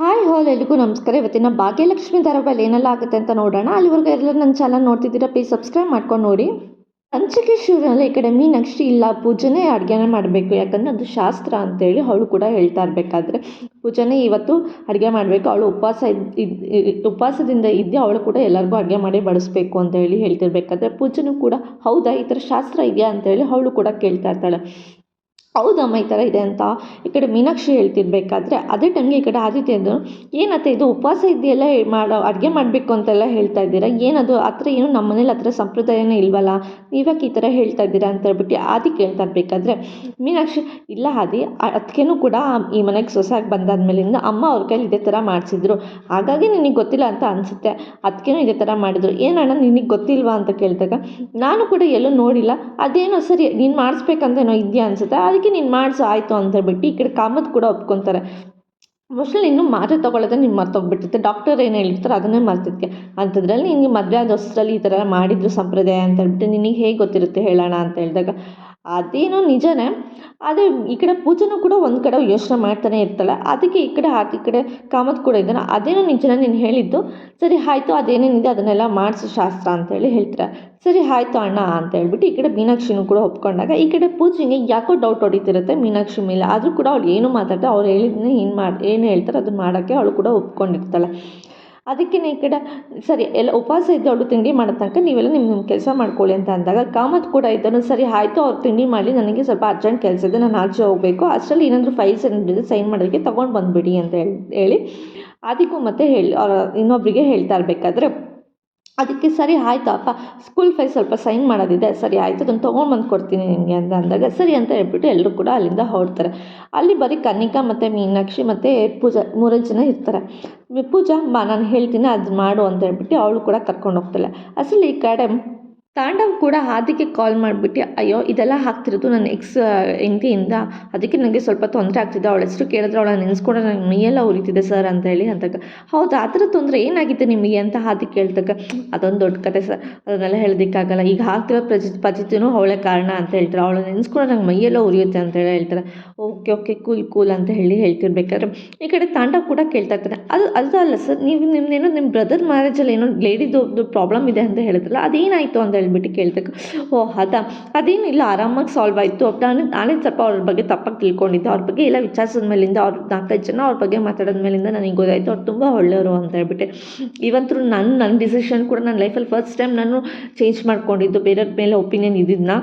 Hi ಹಾಲ್, ಎಲ್ರಿಗೂ ನಮಸ್ಕಾರ. ಇವತ್ತಿನ ಭಾಗ್ಯಲಕ್ಷ್ಮಿ ಧಾರಾವಾಹಿಯಲ್ಲಿ ಏನೆಲ್ಲ ಆಗುತ್ತೆ ಅಂತ ನೋಡೋಣ. ಅಲ್ಲಿವರೆಗೂ ಎಲ್ಲರೂ ನನ್ನ ಚಾನಲ್ ನೋಡ್ತಿದ್ದೀರಾ ಪ್ಲೀಸ್ ಸಬ್ಸ್ಕ್ರೈಬ್ ಮಾಡ್ಕೊಂಡು ನೋಡಿ. ಹಂಚಿಕೆ ಶಿವನಲ್ಲಿ ಈ ಕಡೆ ಮೀನಾಕ್ಷಿ ಇಲ್ಲ, ಪೂಜೆನೇ ಅಡುಗೆನೇ ಮಾಡಬೇಕು. ಯಾಕಂದರೆ ಅದು ಶಾಸ್ತ್ರ ಅಂತೇಳಿ ಅವಳು ಕೂಡ ಹೇಳ್ತಾ ಇರಬೇಕಾದ್ರೆ, ಪೂಜೆನೇ ಇವತ್ತು ಅಡುಗೆ ಮಾಡಬೇಕು. ಅವಳು ಉಪವಾಸ ಇದ್ದು ಉಪವಾಸದಿಂದ ಇದ್ದೇ ಅವಳು ಕೂಡ ಎಲ್ಲರಿಗೂ ಅಡುಗೆ ಮಾಡಿ ಬಡಿಸ್ಬೇಕು ಅಂತ ಹೇಳಿ ಹೇಳ್ತಿರ್ಬೇಕಾದ್ರೆ, ಪೂಜೆನೂ ಕೂಡ ಹೌದಾ, ಈ ಥರ ಶಾಸ್ತ್ರ ಇದೆಯಾ ಅಂತೇಳಿ ಅವಳು ಕೂಡ ಕೇಳ್ತಾ ಇರ್ತಾಳೆ. ಹೌದಮ್ಮ ಈ ಥರ ಇದೆ ಅಂತ. ಈ ಕಡೆ ಮೀನಾಕ್ಷಿ ಹೇಳ್ತಿರ್ಬೇಕಾದ್ರೆ ಅದೇ ಟೈಮ್ಗೆ ಈ ಕಡೆ ಆದಿತ್ಯ ಅದು ಏನತ್ತೆ ಇದು ಉಪವಾಸ ಇದೆಯಲ್ಲ ಮಾಡೋ, ಅಡುಗೆ ಮಾಡಬೇಕು ಅಂತೆಲ್ಲ ಹೇಳ್ತಾ ಇದ್ದೀರಾ? ಏನದು? ಆ ಏನು ನಮ್ಮ ಮನೇಲಿ ಹತ್ರ ಸಂಪ್ರದಾಯನೇ ಇಲ್ವಲ್ಲ? ನೀವ್ಯಾಕೆ ಈ ಥರ ಹೇಳ್ತಾ ಇದ್ದೀರಾ? ಅಂತ ಹೇಳ್ಬಿಟ್ಟು ಆದಿ ಕೇಳ್ತಾ ಇರಬೇಕಾದ್ರೆ, ಮೀನಾಕ್ಷಿ, ಇಲ್ಲ ಆದಿ ಅದಕ್ಕೇನು ಕೂಡ ಈ ಮನೆಗೆ ಸೊಸೆಯಾಗಿ ಬಂದಾದ್ಮೇಲಿಂದ ಅಮ್ಮ ಅವ್ರ ಕೈಲಿ ಇದೇ ಥರ ಮಾಡಿಸಿದ್ರು. ಹಾಗಾಗಿ ನಿನಗೆ ಗೊತ್ತಿಲ್ಲ ಅಂತ ಅನಿಸುತ್ತೆ. ಅದಕ್ಕೇನು ಇದೇ ಥರ ಮಾಡಿದ್ರು. ಏನಣ್ಣ ನಿನಗೆ ಗೊತ್ತಿಲ್ವಾ? ಅಂತ ಕೇಳಿದಾಗ, ನಾನು ಕೂಡ ಎಲ್ಲೂ ನೋಡಿಲ್ಲ. ಅದೇನೋ ಸರಿ, ನೀನು ಮಾಡಿಸ್ಬೇಕಂತೇನೋ ಇದೆಯಾ? ಅನಿಸುತ್ತೆ. ಅದಕ್ಕೆ ನೀನು ಮಾಡಿಸು, ಆಯಿತು ಅಂತ ಹೇಳ್ಬಿಟ್ಟು ಈ ಕಡೆ ಕಾಮತ್ ಕೂಡ ಒಪ್ಕೊತಾರೆ. ಮೋಸ್ಟ್ಲಿ ಇನ್ನೂ ಮಾತ್ರೆ ತೊಗೊಳ್ಳೋದೇ ನೀನು ಮರ್ತೋಗ್ಬಿಟ್ಟಿರುತ್ತೆ ಡಾಕ್ಟರ್ ಏನು ಹೇಳ್ತಾರೆ ಅದನ್ನೇ ಮರ್ತಿದ್ಕೆ. ಅಂಥದ್ರಲ್ಲಿ ನಿನಗೆ ಮದುವೆ ಆದ ಹೊಸರಲ್ಲಿ ಈ ಥರ ಮಾಡಿದ್ರು ಸಂಪ್ರದಾಯ ಅಂತ ಹೇಳ್ಬಿಟ್ಟು ನಿನಗೆ ಹೇಗೆ ಗೊತ್ತಿರುತ್ತೆ ಹೇಳೋಣ ಅಂತ ಹೇಳಿದಾಗ ಅದೇನೋ ನಿಜನೇ, ಆದರೆ ಈ ಕಡೆ ಪೂಜೆನೂ ಕೂಡ ಒಂದು ಕಡೆ ಯೋಚನೆ ಮಾಡ್ತಾನೆ ಇರ್ತಾಳೆ. ಅದಕ್ಕೆ ಈ ಕಡೆ ಆತ ಈ ಕಡೆ ಕಾಮತ್ ಕೂಡ ಇದ್ದಾನೆ. ಅದೇನೋ ನಿಜನೇ ನೀನು ಹೇಳಿದ್ದು. ಸರಿ, ಆಯಿತು, ಅದೇನೇನಿದೆ ಅದನ್ನೆಲ್ಲ ಮಾಡಿಸು ಶಾಸ್ತ್ರ ಅಂತೇಳಿ ಹೇಳ್ತಾರೆ. ಸರಿ, ಆಯಿತು ಅಣ್ಣ ಅಂತ ಹೇಳ್ಬಿಟ್ಟು ಈ ಕಡೆ ಮೀನಾಕ್ಷಿನೂ ಕೂಡ ಒಪ್ಕೊಂಡಾಗ ಈ ಕಡೆ ಪೂಜೆಗೆ ಯಾಕೋ ಡೌಟ್ ಹೊಡಿತಿರುತ್ತೆ ಮೀನಾಕ್ಷಿ ಮೇಲೆ. ಆದರೂ ಕೂಡ ಅವಳು ಏನು ಮಾತಾಡ್ತಾರೆ ಅವ್ರು ಹೇಳಿದ್ದನ್ನೇ ಏನು ಮಾಡಿ, ಏನು ಹೇಳ್ತಾರೆ ಅದನ್ನು ಮಾಡೋಕ್ಕೆ ಅವಳು ಕೂಡ ಒಪ್ಕೊಂಡಿರ್ತಾಳೆ. ಅದಕ್ಕೆ ಈ ಕಡೆ ಸರಿ, ಎಲ್ಲ ಉಪವಾಸ ಇದ್ದವಳು ತಿಂಡಿ ಮಾಡೋ ತನಕ ನೀವೆಲ್ಲ ನಿಮ್ಮ ನಿಮ್ಮ ಕೆಲಸ ಮಾಡ್ಕೊಳ್ಳಿ ಅಂತ ಅಂದಾಗ ಕಾಮತ್ ಕೂಡ ಇದ್ದನು, ಸರಿ, ಆಯಿತು, ಅವ್ರು ತಿಂಡಿ ಮಾಡಿ ನನಗೆ ಸ್ವಲ್ಪ ಅರ್ಜೆಂಟ್ ಕೆಲಸ ಇದೆ, ನಾನು ಆಚೆ ಹೋಗಬೇಕು, ಅಷ್ಟರಲ್ಲಿ ಏನಾದರೂ ಫೈಲ್ಸ್ ಏನಿದೆ ಸೈನ್ ಮಾಡೋದಕ್ಕೆ ತೊಗೊಂಡು ಬಂದುಬಿಡಿ ಅಂತ ಹೇಳಿ ಹೇಳಿ ಅದಕ್ಕೂ ಮತ್ತೆ ಹೇಳಿ ಇನ್ನೊಬ್ಬರಿಗೆ ಹೇಳ್ತಾ ಇರಬೇಕಾದ್ರೆ ಅದಕ್ಕೆ ಸರಿ ಆಯಿತು, ಅಪ್ಪ. ಸ್ಕೂಲ್ ಫೈ ಸ್ವಲ್ಪ ಸೈನ್ ಮಾಡೋದಿದೆ. ಸರಿ ಆಯಿತು, ಅದನ್ನು ತೊಗೊಂಡ್ಬಂದು ಕೊಡ್ತೀನಿ ನಿಮಗೆ ಅಂತ ಅಂದಾಗ ಸರಿ ಅಂತ ಹೇಳ್ಬಿಟ್ಟು ಎಲ್ಲರೂ ಕೂಡ ಅಲ್ಲಿಂದ ಹೊರಡ್ತಾರೆ. ಅಲ್ಲಿ ಬರೀ ಕನ್ನಿಕಾ ಮತ್ತು ಮೀನಾಕ್ಷಿ ಮತ್ತು ಪೂಜಾ ಮೂರೇ ಜನ ಇರ್ತಾರೆ. ಪೂಜಾ, ಬಾ, ನಾನು ಹೇಳ್ತೀನಿ, ಅದು ಮಾಡು ಅಂತ ಹೇಳ್ಬಿಟ್ಟು ಅವಳು ಕೂಡ ಕರ್ಕೊಂಡು ಹೋಗ್ತಾಳೆ. ಅಸಲು ಈ ಕಡೆ ತಾಂಡವ್ ಕೂಡ ಹಾರ್ದಿಕ್ಗೆ ಕಾಲ್ ಮಾಡಿಬಿಟ್ಟು, ಅಯ್ಯೋ, ಇದೆಲ್ಲ ಹಾಕ್ತಿರೋದು ನನ್ನ ಎಕ್ಸ್ ಹೆಂಡತಿಯಿಂದ. ಅದಕ್ಕೆ ನನಗೆ ಸ್ವಲ್ಪ ತೊಂದರೆ ಆಗ್ತಿದೆ. ಅವಳ ಹೆಸರು ಕೇಳಿದ್ರೆ ಅವಳ ನೆನೆಸ್ಕೊಂಡ್ರೆ ನನಗೆ ಮೈಯೆಲ್ಲ ಉರಿತಿದೆ ಸರ್ ಅಂತ ಹೇಳಿ ಅಂದಾಗ, ಹೌದು? ಆ ಥರ ತೊಂದರೆ ಏನಾಗಿತ್ತು ನಿಮಗೆ? ಅಂತ ಹಾದಿ ಕೇಳ್ತಕ್ಕ ಅದೊಂದು ದೊಡ್ಡ ಕತೆ ಸರ್ ಅದನ್ನೆಲ್ಲ ಹೇಳೋದಕ್ಕಾಗಲ್ಲ. ಈಗ ಹಾಕ್ತಿರೋ ಪ್ರಜಿ ಪದ್ಧತಿನೂ ಅವಳೇ ಕಾರಣ ಅಂತ ಹೇಳ್ತಾರೆ. ಅವಳು ನೆನೆಸ್ಕೊಂಡ್ರೆ ನಂಗೆ ಮೈಯೆಲ್ಲ ಉರಿಯುತ್ತೆ ಅಂತ ಹೇಳಿ ಹೇಳ್ತಾರೆ. ಓಕೆ ಓಕೆ ಕೂಲ್ ಕೂಲ್ ಅಂತ ಹೇಳಿ ಹೇಳ್ತಿರ್ಬೇಕಾದ್ರೆ, ಈ ಕಡೆ ತಾಂಡವ್ ಕೂಡ ಕೇಳ್ತಾ ಇರ್ತಾರೆ ಅದು ಅದು ಅಲ್ಲ ಸರ್ ನೀವು ನಿಮ್ಮದೇನೋ ನಿಮ್ಮ ಬ್ರದರ್ ಮ್ಯಾರೇಜಲ್ಲಿ ಏನೋ ಲೇಡಿದು ಪ್ರಾಬ್ಲಮ್ ಇದೆ ಅಂತ ಹೇಳಿದ್ರಲ್ಲ, ಅದೇನಾಯಿತು ಅಂತ ಹೇಳ್ಬಿಟ್ಟು ಕೇಳ್ತಕ್ಕ ಓ ಅದಾ ಅದೇನಿಲ್ಲ ಆರಾಮಾಗಿ ಸಾಲ್ವ್ ಆಯಿತು. ನಾನು, ನಾನೇ ಸ್ವಲ್ಪ ಅವ್ರ ಬಗ್ಗೆ ತಪ್ಪಾಗಿ ತಿಳ್ಕೊಂಡಿದ್ದೆ. ಅವ್ರ ಬಗ್ಗೆ ಎಲ್ಲ ವಿಚಾರಿಸಿದ ಮೇಲಿಂದ ಅವ್ರ ನಾಲ್ಕೈದು ಜನ ಅವ್ರ ಬಗ್ಗೆ ಮಾತಾಡಿದ ಮೇಲಿಂದ ನನಗೆ ಗೊತ್ತಾಯಿತು. ಅವ್ರು ತುಂಬ ಒಳ್ಳೆಯವರು ಅಂತ ಹೇಳ್ಬಿಟ್ಟು. ಇವತ್ತು ನನ್ನ ನನ್ನ ಡಿಸಿಷನ್ ಕೂಡ ನನ್ನ ಲೈಫಲ್ಲಿ ಫಸ್ಟ್ ಟೈಮ್ ನಾನು ಚೇಂಜ್ ಮಾಡ್ಕೊಂಡಿದ್ದು. ಬೇರೆಯವ್ರ ಮೇಲೆ ಒಪಿನಿಯನ್ ಇದ್ದಿದ್ದನ್ನ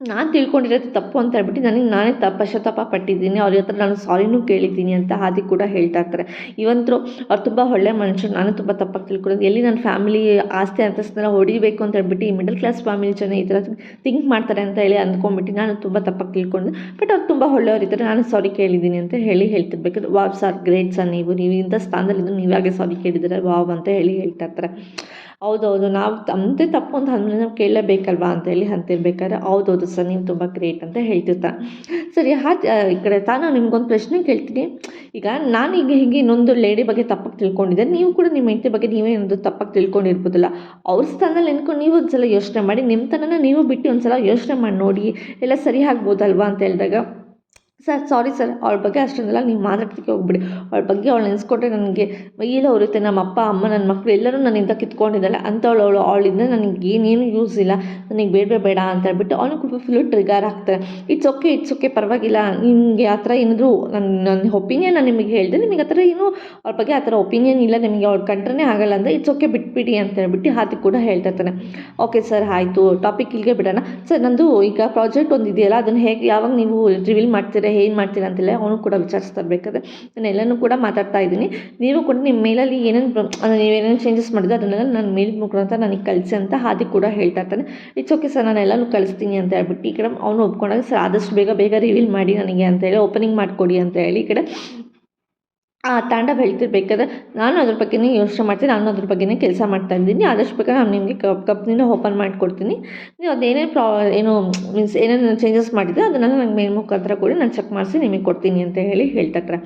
ನಾನು ತಿಳ್ಕೊಂಡಿರೋದು ತಪ್ಪು ಅಂತ ಹೇಳ್ಬಿಟ್ಟು ನನಗೆ ನಾನೇ ತ ಪಶ್ಚಾತ್ತಾಪ ಪಟ್ಟಿದ್ದೀನಿ ಅವ್ರ ಹತ್ರ ನಾನು ಸಾರಿನೂ ಕೇಳಿದ್ದೀನಿ ಅಂತ ಹಾದಿ ಕೂಡ ಹೇಳ್ತಾ ಇರ್ತಾರೆ. ಇವಂತರು ಅವ್ರು ತುಂಬ ಒಳ್ಳೆ ಮನುಷ್ಯರು, ನಾನು ತುಂಬ ತಪ್ಪಾಗಿ ತಿಳ್ಕೊಂಡಿದ್ದು ಎಲ್ಲಿ ನನ್ನ ಫ್ಯಾಮಿಲಿ ಆಸ್ತಿ ಅಂತಸ್ತನ್ನ ಹೊಡಿಬೇಕು ಅಂತ ಹೇಳ್ಬಿಟ್ಟು ಈ ಮಿಡಲ್ ಕ್ಲಾಸ್ ಫ್ಯಾಮಿಲಿ ಜನ ಈ ಥರ ಥಿಂಕ್ ಮಾಡ್ತಾರೆ ಅಂತ ಹೇಳಿ ಅಂದ್ಕೊಂಡ್ಬಿಟ್ಟು ನಾನು ತುಂಬ ತಪ್ಪಾಗಿ ತಿಳ್ಕೊಂಡೆ. ಬಟ್ ಅವ್ರು ತುಂಬ ಒಳ್ಳೆಯವರಿದ್ದಾರೆ ನಾನು ಸಾರಿ ಕೇಳಿದ್ದೀನಿ ಅಂತ ಹೇಳಿ ಹೇಳ್ತಿರ್ಬೇಕು ವಾವ್ ಸರ್, ಗ್ರೇಟ್ ಸರ್ ನೀವು. ನೀವು ಇಂಥ ನೀವು ನೀವಾಗೆ ಸಾರಿ ಕೇಳಿದರೆ ವಾವ್ ಅಂತ ಹೇಳಿ ಹೇಳ್ತಾ ಇರ್ತಾರೆ. ಹೌದೌದು, ನಾವು ತಮ್ಮದೇ ತಪ್ಪು ಅಂತ ಅಂದಮೇಲೆ ನಾವು ಕೇಳಲೇಬೇಕಲ್ವಾ ಅಂತೇಳಿ ಅಂತಿರ್ಬೇಕಾದ್ರೆ ಹೌದೌದು ಸರ್, ನೀವು ತುಂಬ ಗ್ರೇಟ್ ಅಂತ ಹೇಳ್ತಿರ್ತಾನೆ ಸರಿ, ಹಾಗೆ ಈ ಕಡೆ ತಾನು ನಿಮ್ಗೊಂದು ಪ್ರಶ್ನೆ ಕೇಳ್ತೀನಿ. ಈಗ ನಾನು ಈಗ ಹೀಗೆ ಇನ್ನೊಂದು ಲೇಡಿ ಬಗ್ಗೆ ತಪ್ಪಾಗಿ ತಿಳ್ಕೊಂಡಿದ್ದೆ. ನೀವು ಕೂಡ ನಿಮ್ಮ ಹೆಂಡತಿ ಬಗ್ಗೆ ನೀವೇ ಒಂದು ತಪ್ಪಾಗಿ ತಿಳ್ಕೊಂಡಿರ್ಬೋದಲ್ಲ. ಅವ್ರ ಸ್ಥಾನದಲ್ಲಿ ನಿಂತ್ಕೊಂಡು ನೀವು ಒಂದು ಸಲ ಯೋಚನೆ ಮಾಡಿ ನಿಮ್ಮ ತನನ ನೀವು ಬಿಟ್ಟು ಒಂದು ಸಲ ಯೋಚನೆ ಮಾಡಿ ನೋಡಿ. ಎಲ್ಲ ಸರಿ ಆಗ್ಬೋದಲ್ವಾ ಅಂತ ಹೇಳಿದಾಗ ಸರ್ ಸಾರಿ ಸರ್, ಅವ್ಳ ಬಗ್ಗೆ ಅಷ್ಟೊಂದೆಲ್ಲ ನೀವು ಮಾತಾಡ್ತಿಕ್ಕೆ ಹೋಗ್ಬಿಡಿ. ಅವ್ಳ ಬಗ್ಗೆ ಅವ್ಳು ನೆನೆಸ್ಕೊಟ್ರೆ ನನಗೆ ಮೈಯೆಲ್ಲ ಉರುತ್ತೆ ನಮ್ಮ ಅಪ್ಪ, ಅಮ್ಮ, ನನ್ನ ಮಕ್ಕಳು ಎಲ್ಲರೂ ನನ್ನಿಂದ ಕಿತ್ಕೊಂಡಿದ್ದಾಳೆ ಅಂಥವಳು ಅವಳು. ಅವಳಿಂದ ನನಗೆ ಏನೇನು ಯೂಸ್ ಇಲ್ಲ. ನನಗೆ ಬೇಡ ಬೇಡ ಅಂತ ಹೇಳ್ಬಿಟ್ಟು ಅವನು ಕೂಡ ಫುಲ್ಲು ಟ್ರಿಗರ್ ಆಗ್ತಾರೆ. ಇಟ್ಸ್ ಓಕೆ ಇಟ್ಸ್ ಓಕೆ ಪರವಾಗಿಲ್ಲ. ನಿಮಗೆ ಆ ಥರ ಏನಾದರೂ ನನ್ನ ನನ್ನ ಒಪಿನಿಯನ್ ನಾನು ನಿಮಗೆ ಹೇಳಿದೆ, ನಿಮಗೆ ಆ ಥರ ಏನು ಅವ್ರ ಬಗ್ಗೆ ಆ ಥರ ಒಪಿನಿಯನ್ ಇಲ್ಲ. ನಿಮಗೆ ಅವ್ಳು ಕಂಡ್ರೆ ಆಗಲ್ಲ ಅಂದರೆ ಇಟ್ಸ್ ಓಕೆ ಬಿಟ್ಬಿಡಿ ಅಂತ ಹೇಳ್ಬಿಟ್ಟು ಹಾದಿ ಕೂಡ ಹೇಳ್ತಾ ಇರ್ತಾನೆ. ಓಕೆ ಸರ್ ಆಯಿತು. ಟಾಪಿಕ್ ಇಲ್ಲಿಗೆ ಬಿಡೋಣ. ಸರ್, ನಂದು ಈಗ ಪ್ರಾಜೆಕ್ಟ್ ಒಂದು ಇದೆಯಲ್ಲ ಅದನ್ನು ಹೇಗೆ ಯಾವಾಗ ನೀವು ರಿವೀಲ್ ಮಾಡ್ತೀರಾ ಏನು ಮಾಡ್ತೀರಾ ಅಂತೆಲ್ಲ ಅವನು ಕೂಡ ವಿಚಾರಿಸ್ತಾ ಇರಬೇಕಾದ್ರೆ ನಾನು ಎಲ್ಲನೂ ಕೂಡ ಮಾತಾಡ್ತಾ ಇದ್ದೀನಿ. ನೀವು ಕೂಡ ನಿಮ್ಮ ಮೇಲಲ್ಲಿ ಏನೇನು ನೀವೇನೇನು ಚೇಂಜಸ್ ಮಾಡಿದ್ರೆ ಅದನ್ನೆಲ್ಲ ನಾನು ಮೇಲ್ ಮುಖಾಂತರ ನನಗೆ ಕಳಿಸಿ ಅಂತ ಹಾದಿ ಕೂಡ ಹೇಳ್ತಾ ಇರ್ತಾನೆ. ಇಟ್ಸ್ ಓಕೆ ಸರ್ ನಾನು ಎಲ್ಲನೂ ಕಳಿಸ್ತೀನಿ ಅಂತ ಹೇಳ್ಬಿಟ್ಟು ಈ ಕಡೆ ಅವನು ಒಪ್ಕೊಂಡಾಗ ಸರ್ ಆದಷ್ಟು ಬೇಗ ಬೇಗ ರಿವೀಲ್ ಮಾಡಿ ನನಗೆ ಅಂತ ಹೇಳಿ ಓಪನಿಂಗ್ ಮಾಡಿಕೊಡಿ ಅಂತ ಹೇಳಿ ಈ ಕಡೆ ಆ ತಾಂಡವ ಹೇಳ್ತಿರ್ಬೇಕಾದ್ರೆ ನಾನು ಅದ್ರ ಬಗ್ಗೆನೇ ಯೋಚನೆ ಮಾಡ್ತೀನಿ, ನಾನು ಅದ್ರ ಬಗ್ಗೆನೇ ಕೆಲಸ ಮಾಡ್ತಾ ಇದ್ದೀನಿ. ಆದಷ್ಟು ಬೇಗ ನಾನು ನಿಮಗೆ ಕಂಪ್ನಿನ ಓಪನ್ ಮಾಡಿಕೊಡ್ತೀನಿ. ನೀವು ಅದೇನೇ ಪ್ರಾ, ಏನು ಮೀನ್ಸ್ ಏನೇನು ಚೇಂಜಸ್ ಮಾಡಿದ್ರೆ ಅದನ್ನೆಲ್ಲ ನಂಗೆ ಮೇಲ್ ಮುಖಾಂತರ ಕೊಡಿ, ನಾನು ಚೆಕ್ ಮಾಡಿಸಿ ನಿಮಗೆ ಕೊಡ್ತೀನಿ ಅಂತ ಹೇಳಿ ಹೇಳ್ತಾರೆ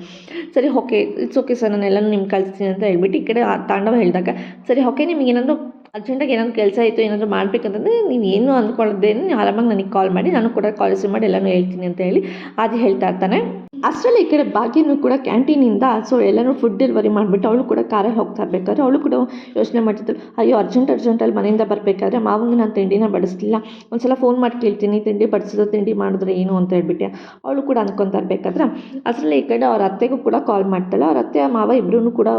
ಸರಿ ಓಕೆ ಇಟ್ಸ್ ಓಕೆ ಸರ್ ನಾನು ಎಲ್ಲನೂ ನಿಮ್ಗೆ ಕಳಿಸ್ತೀನಿ ಅಂತ ಹೇಳ್ಬಿಟ್ಟು ಈ ಕಡೆ ಆ ತಾಂಡವ ಹೇಳಿದಾಗ, ಸರಿ ಓಕೆ ನಿಮಗೆ ಏನಾದರೂ ಅರ್ಜೆಂಟಾಗಿ ಏನಾದರೂ ಕೆಲಸ ಇತ್ತು, ಏನಾದರೂ ಮಾಡಬೇಕಂತಂದರೆ ನೀವು ಏನು ಅಂದ್ಕೊಳ್ಳೋದೇನು, ಆರಾಮಾಗಿ ನನಗೆ ಕಾಲ್ ಮಾಡಿ, ನಾನು ಕೂಡ ಕಾಲ್ ಮಾಡಿ ಎಲ್ಲನೂ ಹೇಳ್ತೀನಿ ಅಂತ ಹೇಳಿ ಅದು ಹೇಳ್ತಾ ಇರ್ತಾನೆ. ಅಷ್ಟರಲ್ಲಿ ಈ ಕಡೆ ಭಾಗ್ಯನೂ ಕೂಡ ಕ್ಯಾಂಟೀನಿಂದ ಸೊ ಎಲ್ಲರೂ ಫುಡ್ ಡೆಲಿವರಿ ಮಾಡಿಬಿಟ್ಟು ಅವಳು ಕೂಡ ಕಾರಲ್ಲಿ ಹೋಗ್ತಾ ಇರಬೇಕಾದ್ರೆ ಅವಳು ಕೂಡ ಯೋಚನೆ ಮಾಡ್ತಿದ್ರು, ಅಯ್ಯೋ ಅರ್ಜೆಂಟ್ ಅರ್ಜೆಂಟಲ್ಲಿ ಮನೆಯಿಂದ ಬರಬೇಕಾದ್ರೆ ಮಾವಂಗೆ ನಾನು ತಿಂಡಿನ ಬಡಿಸ್ಲಿಲ್ಲ. ಒಂದು ಸಲ ಫೋನ್ ಮಾಡಿ ಕೇಳ್ತೀನಿ, ತಿಂಡಿ ಬಡಿಸಿದ ತಿಂಡಿ ಮಾಡಿದ್ರೆ ಏನು ಅಂತ ಹೇಳ್ಬಿಟ್ಟು ಅವಳು ಕೂಡ ಅಂದ್ಕೊತಾ ಇರಬೇಕಾದ್ರೆ ಅಷ್ಟರಲ್ಲಿ ಈ ಕಡೆ ಅವ್ರ ಅತ್ತೆಗೂ ಕೂಡ ಕಾಲ್ ಮಾಡ್ತಾಳೆ. ಅವ್ರ ಅತ್ತೆ, ಮಾವ ಇಬ್ಬರೂ ಕೂಡ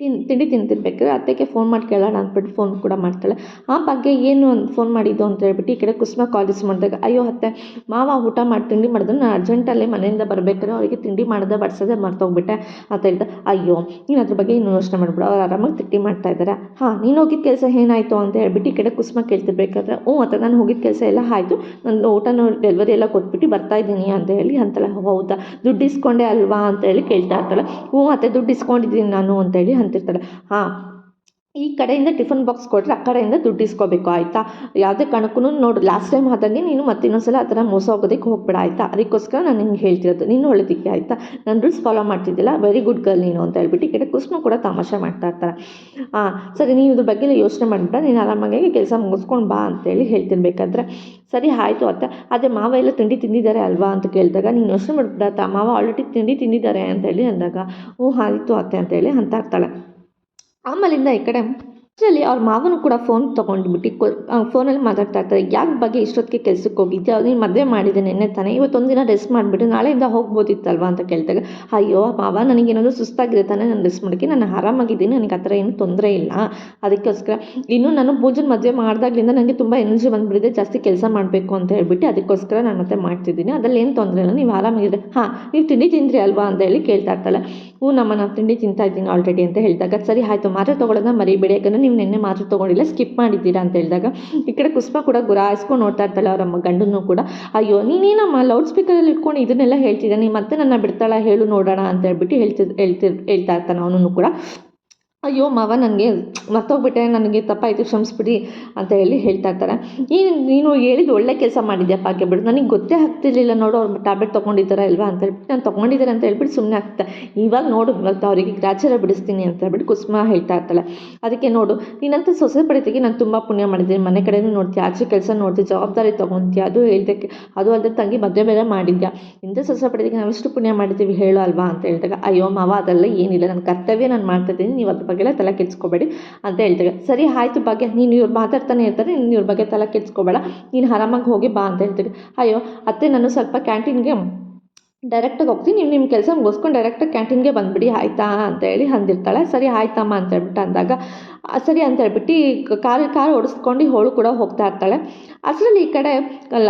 ತಿನ್, ತಿಂಡಿ ತಿಂತಿರ್ಬೇಕಾದ್ರೆ ಅತ್ತೆಗೆ ಫೋನ್ ಮಾಡಿ ಕೇಳೋಣ ಅಂದ್ಬಿಟ್ಟು ಫೋನ್ ಕೂಡ ಮಾಡ್ತಾಳೆ. ಆ ಬಗ್ಗೆ ಏನು ಅಂತ ಫೋನ್ ಮಾಡಿದ್ದು ಅಂತ ಹೇಳ್ಬಿಟ್ಟು ಈ ಕಡೆ ಕುಸುಮ ಕಾಲೇಜ್ ಮಾಡಿದಾಗ, ಅಯ್ಯೋ ಅತ್ತೆ, ಮಾವ ಊಟ ಮಾಡಿ ತಿಂಡಿ ಮಾಡಿದ್ರು. ನಾನು ಅರ್ಜೆಂಟಲ್ಲಿ ಮನೆಯಿಂದ ಬರಬೇಕಾದ್ರೆ ಅವರಿಗೆ ತಿಂಡಿ ಮಾಡೋದೇ ಬಡಿಸೋದೇ ಮರ್ತೋಗ್ಬಿಟ್ಟೆ. ಅಂತ ಹೇಳ್ದೆ. ಅಯ್ಯೋ, ನೀನು ಅದ್ರ ಬಗ್ಗೆ ಇನ್ನೂ ಯೋಚನೆ ಮಾಡ್ಬಿಡು. ಅವ್ರು ಆರಾಮಾಗಿ ತಿಂಡಿ ಮಾಡ್ತಾ ಇದ್ದಾರೆ ಹಾಂ, ನೀನು ಹೋಗಿದ್ದ ಕೆಲಸ ಏನಾಯಿತು? ಅಂತ ಹೇಳ್ಬಿಟ್ಟು ಈ ಕಡೆ ಕುಸುಮ ಕೇಳ್ತಿರ್ಬೇಕಾದ್ರೆ, ಹ್ಞೂ ಅತ್ತೆ, ನಾನು ಹೋಗಿದ್ದ ಕೆಲಸ ಎಲ್ಲ ಆಯಿತು. ನನ್ನ ಊಟನ ಡೆಲಿವರಿ ಎಲ್ಲ ಕೊಟ್ಬಿಟ್ಟು ಬರ್ತಾ ಇದ್ದೀನಿ. ಅಂತ ಹೇಳಿ ಅಂತಾಳೆ, ಹೌದಾ, ದುಡ್ಡು ಇಸ್ಕೊಂಡೆ ಅಲ್ವಾ? ಅಂತ ಹೇಳಿ ಕೇಳ್ತಾ ಇರ್ತಾಳೆ. ಹ್ಞೂ ಅತ್ತೆ, ದುಡ್ಡು ಇಸ್ಕೊಂಡಿದ್ದೀನಿ ನಾನು. ಅಂತೇಳಿ ಅಂತಿರ್ತಾಳೆ ಹಾಂ ಈ ಕಡೆಯಿಂದ ಟಿಫನ್ ಬಾಕ್ಸ್ ಕೊಟ್ಟರೆ ಆ ಕಡೆಯಿಂದ ದುಡ್ಡು ಇಸ್ಕೋಬೇಕು, ಆಯಿತಾ? ಯಾವುದೇ ಕಾರಣಕ್ಕೂ ನೋಡು ಲಾಸ್ಟ್ ಟೈಮ್ ಆದಂಗೆ ನೀನು ಮತ್ತಿನ್ನೊಂದ್ಸಲ ಆ ಥರ ಮೋಸ ಹೋಗೋದಕ್ಕೆ ಹೋಗ್ಬೇಡ, ಆಯಿತಾ? ಅದಕ್ಕೋಸ್ಕರ ನಾನು ನಿಂಗೆ ಹೇಳ್ತಿರೋದು, ನೀನು ಒಳ್ಳೆದಿಕ್ಕೆ ಆಯಿತಾ? ನಾನು ರೂಲ್ಸ್ ಫಾಲೋ ಮಾಡ್ತಿದ್ದಿಲ್ಲ ವೆರಿ ಗುಡ್ ಗರ್ಲ್ ನೀನು ಅಂತ ಹೇಳ್ಬಿಟ್ಟು ಈ ಕಡೆ ಕುಸ್ಮ ಕೂಡ ತಮಾಷೆ ಮಾಡ್ತಾ ಇರ್ತಾರೆ ಹಾಂ ಸರಿ ನೀವು ಇದ್ರ ಬಗ್ಗೆ ಯೋಚನೆ ಮಾಡಿಬಿಟ್ಟ ನೀನು ಆರಾಮಾಗಿ ಕೆಲಸ ಮುಗಿಸ್ಕೊಂಡು ಬಾ ಅಂತೇಳಿ ಹೇಳ್ತಿರ್ಬೇಕಾದ್ರೆ, ಸರಿ, ಆಯಿತು ಅತ್ತ. ಅದೇ ಮಾವ ಎಲ್ಲ ತಿಂಡಿ ತಿಂದಿದ್ದಾರೆ ಅಲ್ವಾ ಅಂತ ಕೇಳಿದಾಗ, ನೀನು ಯೋಚನೆ ಮಾಡಿಬಿಟ್ಟ ಮಾವ ಆಲ್ರೆಡಿ ತಿಂಡಿ ತಿಂದಿದ್ದಾರೆ ಅಂತೇಳಿ ಅಂದಾಗ ಹ್ಞೂ ಆಯಿತು ಅತ್ತೆ ಅಂತೇಳಿ ಅಂತ ಇರ್ತಾಳೆ. ಆಮೇಲಿಂದ ಈ ಕಡೆ ಅಷ್ಟರಲ್ಲಿ ಅವ್ರ ಮಾವನು ಕೂಡ ಫೋನ್ ತೊಗೊಂಡ್ಬಿಟ್ಟು ಫೋನಲ್ಲಿ ಮಾತಾಡ್ತಾ ಇರ್ತಾರೆ. ಯಾಕೆ ಬಗ್ಗೆ ಇಷ್ಟೊತ್ತಿಗೆ ಕೆಲ್ಸಕ್ಕೆ ಹೋಗಿದ್ದೆ ನೀನು ಮದುವೆ ಮಾಡಿದೆ ನಿನ್ನೆ ತಾನೇ. ಇವತ್ತೊಂದು ದಿನ ರೆಸ್ಟ್ ಮಾಡಿಬಿಟ್ಟು ನಾಳೆಯಿಂದ ಹೋಗ್ಬೋದಿತ್ತಲ್ವಾ ಅಂತ ಕೇಳಿದಾಗ, ಅಯ್ಯೋ, ಮಾವ ನನಗೇನಾದರೂ ಸುಸ್ತಾಗಿದೆ ತಾನೇ ನಾನು ರೆಸ್ಟ್ ಮಾಡೋಕ್ಕೆ ನಾನು ಆರಾಮಾಗಿದ್ದೀನಿ. ನನಗೆ ಆ ಥರ ಏನು ತೊಂದರೆ ಇಲ್ಲ. ಅದಕ್ಕೋಸ್ಕರ ಇನ್ನು ನಾನು ಪೂಜನ್ ಮದುವೆ ಮಾಡಿದಾಗ್ಲಿಂದ ನನಗೆ ತುಂಬ ಎನರ್ಜಿ ಬಂದುಬಿಟ್ಟಿದೆ. ಜಾಸ್ತಿ ಕೆಲಸ ಮಾಡಬೇಕು ಅಂತ ಹೇಳ್ಬಿಟ್ಟು ಅದಕ್ಕೋಸ್ಕರ ನಾನು ಮತ್ತೆ ಮಾಡ್ತಿದ್ದೀನಿ. ಅದ್ರಲ್ಲಿ ಏನು ತೊಂದರೆ ಇಲ್ಲ. ನೀವು ಆರಾಮಾಗಿದ್ದರೆ ಹಾಂ, ನೀವು ತಿಂಡಿ ತಿಂದ್ರಿ ಅಲ್ವಾ? ಅಂತ ಹೇಳಿ ಕೇಳ್ತಾ ಇರ್ತಾಳೆ. ಹ್ಞೂ, ನಮ್ಮ ನಾನು ತಿಂಡಿ ತಿಂತಾ ಇದ್ದೀನಿ ಆಲ್ರೆಡಿ ಅಂತ ಹೇಳಿದಾಗ, ಸರಿ, ಆಯಿತು. ಮಾತ್ರೆ ತೊಗೊಳೋದನ್ನ ಮರಿಬೇಡಿ. ಯಾಕಂದರೆ ನೀವು ನಿನ್ನೆ ಮಾತ್ರ ತೊಗೊಂಡಿಲ್ಲ ಸ್ಕಿಪ್ ಮಾಡಿದ್ದೀರಾ ಅಂತ ಹೇಳಿದಾಗ, ಈ ಕಡೆ ಕುಸುಮ ಕೂಡ ಗುರಾಯಿಸ್ಕೊಂಡು ನೋಡ್ತಾ ಇರ್ತಾಳೆ ಅವರಮ್ಮ ಗಂಡನೂ ಕೂಡ. ಅಯ್ಯೋ, ನೀನೇನಮ್ಮ ಲೌಡ್ ಸ್ಪೀಕರಲ್ಲಿ ಇಟ್ಕೊಂಡು ಇದನ್ನೆಲ್ಲ ಹೇಳ್ತಿದ್ದೆ ನೀ ಮತ್ತೆ ನನ್ನ ಬಿಡ್ತಾಳ? ಹೇಳು ನೋಡೋಣ ಅಂತ ಹೇಳ್ಬಿಟ್ಟು ಹೇಳ್ತಿದ್ ಹೇಳ್ತಿರ್ ಹೇಳ್ತಾ ಇರ್ತಾನೆ ಅವನು ಕೂಡ. ಅಯ್ಯೋ, ಮಾವ ನನಗೆ ಮರ್ತೋಗ್ಬಿಟ್ಟೆ, ನನಗೆ ತಪ್ಪಾಯಿತು, ಕ್ಷಮಿಸ್ಬಿಡಿ ಅಂತ ಹೇಳಿ ಹೇಳ್ತಾ ಇರ್ತಾರೆ. ಈ ನೀನು ಹೇಳಿದ್ದು ಒಳ್ಳೆ ಕೆಲಸ ಮಾಡಿದ್ಯಾ ಪಾಕೆ ಬಿಡು. ನನಗೆ ಗೊತ್ತೇ ಆಗ್ತಿರ್ಲಿಲ್ಲ, ನೋಡು, ಅವ್ರು ಟ್ಯಾಬ್ಲೆಟ್ ತೊಗೊಂಡಿದ್ದಾರೆ ಅಲ್ವಾ ಅಂತ ಹೇಳ್ಬಿಟ್ಟು. ನಾನು ತೊಗೊಂಡಿದ್ದಾರೆ ಅಂತ ಹೇಳ್ಬಿಟ್ಟು ಸುಮ್ಮನೆ ಆಗ್ತಾ, ಇವಾಗ ನೋಡು, ಇವತ್ತು ಅವರಿಗೆ ಗ್ರಾಚಾರ ಬಿಡಿಸ್ತೀನಿ ಅಂತ ಹೇಳ್ಬಿಟ್ಟು ಕುಸುಮ ಹೇಳ್ತಾ ಇರ್ತಾಳೆ. ಅದಕ್ಕೆ ನೋಡು, ನೀನಂತ ಸೊಸೆ ಪಡಿತಿಗೆ ನಾನು ತುಂಬ ಪುಣ್ಯ ಮಾಡಿದ್ದೀನಿ. ಮನೆ ಕಡೆನೂ ನೋಡ್ತೀಯ, ಆಚೆ ಕೆಲಸ ನೋಡ್ತೀಯ, ಜವಾಬ್ದಾರಿ ತೊಗೊತೀಯ, ಅದು ಹೇಳ್ದಕ್ಕೆ, ಅದು ಅಲ್ಲದೆ ತಂಗಿ ಮದುವೆ ಬೇರೆ ಮಾಡಿದ್ಯಾ. ಇಂಥ ಸೊಸೆ ಪಡೆದಿಗೆ ಎಷ್ಟು ಪುಣ್ಯ ಮಾಡಿದ್ದೀವಿ ಹೇಳು ಅಲ್ವಾ ಅಂತ ಹೇಳಿದಾಗ, ಅಯ್ಯೋ, ಮಾವ, ಅದೆಲ್ಲ ಏನಿಲ್ಲ. ನನ್ನ ಕರ್ತವ್ಯ ನಾನು ಮಾಡ್ತಾ ಇದ್ದೀನಿ, ನೀವು ಅದ್ರ ಬಗ್ಗೆ ಎಲ್ಲ ತಲೆ ಕೆಡಿಸ್ಕೋಬೇಡಿ ಅಂತ ಹೇಳ್ತಾರೆ. ಸರಿ, ಆಯ್ತು ಭಾಗ್ಯ, ನೀನು ಇವ್ರು ಮಾತಾಡ್ತಾನೆ ಇರ್ತಾರೆ, ನೀನು ಇವ್ರ ಬಗ್ಗೆ ತಲೆ ಕೆಡಿಸ್ಕೋಬೇಡ, ನೀನು ಆರಾಮಾಗಿ ಹೋಗಿ ಬಾ ಅಂತ ಹೇಳ್ತೀವಿ ಅಯ್ಯೋ, ಅತ್ತೆ ನಾನು ಸ್ವಲ್ಪ ಕ್ಯಾಂಟೀನ್ಗೆ ಡೈರೆಕ್ಟಾಗಿ ಹೋಗ್ತೀನಿ, ನೀವು ನಿಮ್ಮ ಕೆಲಸ ಮುಗಿಸ್ಕೊಂಡು ಡೈರೆಕ್ಟಾಗಿ ಕ್ಯಾಂಟೀನ್ಗೆ ಬಂದುಬಿಡಿ, ಆಯಿತಾ ಅಂತ ಹೇಳಿ ಅಂದಿರ್ತಾಳೆ. ಸರಿ, ಆಯ್ತಮ್ಮ ಅಂತ ಹೇಳ್ಬಿಟ್ಟು ಅಂದಾಗ ಸರಿ ಅಂತ ಹೇಳ್ಬಿಟ್ಟು ಕಾರ್ ಕಾರ್ ಓಡಿಸ್ಕೊಂಡು ಹೋಳು ಕೂಡ ಹೋಗ್ತಾ ಇರ್ತಾಳೆ. ಅಷ್ಟರಲ್ಲಿ ಈ ಕಡೆ, ಅಲ್ಲ